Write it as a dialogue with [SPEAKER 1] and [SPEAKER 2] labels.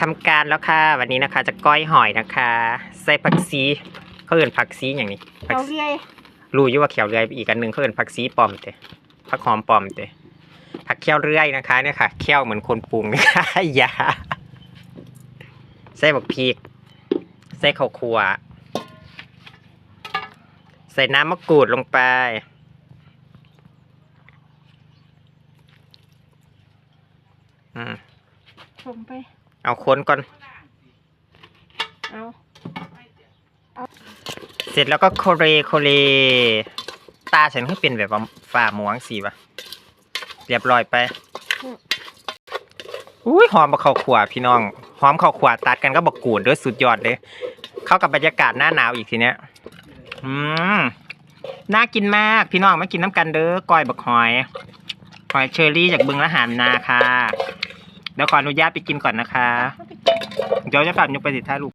[SPEAKER 1] ทำการแล้วค่ะ วันนี้นะคะ จะก้อยหอยนะคะ ใส่ผักซีเขาเอื่นผักซีอย่างนี้ผัก
[SPEAKER 2] เรา
[SPEAKER 1] ซี
[SPEAKER 2] เรีย
[SPEAKER 1] รู้อยู่ว่าเขียวเรือยอีกอันหนึ่งเขาเอื่นผักซีปลอมเตะผักหอมปลอมเตะผักเขียวเรื่อยนะคะเนี่ยค่ะเขียวเหมือนคนปรุงนะคะอย่าใส่บักพริกใส่ข้าวคั่วใส่น้ำมะกรูดลงไปอืม
[SPEAKER 2] ผมไป
[SPEAKER 1] เอาคนก่อน
[SPEAKER 2] เอา
[SPEAKER 1] เสร็จแล้วก็โคเรโคเร ตาฉันก็เป็นแบบว่าฝ่าหมวงสีวะเรียบร้อยไป อุ้ยหอมบะข้าวขวพี่น้อง หอมข้าวขวตัดกันก็บกกูดด้วยสุดยอดเลย เข้ากับบรรยากาศหน้าหนาวอีกทีเนี้ย อืม น่ากินมากพี่น้องมากินน้ำกันเด้อก้อยบักหอย หอยเชอรี่จากบึงละหานนาค่ะ เดี๋ยวขออนุญาตไปกินก่อนนะคะ เดี๋ยวจะฝากยกไปติดท่าลูก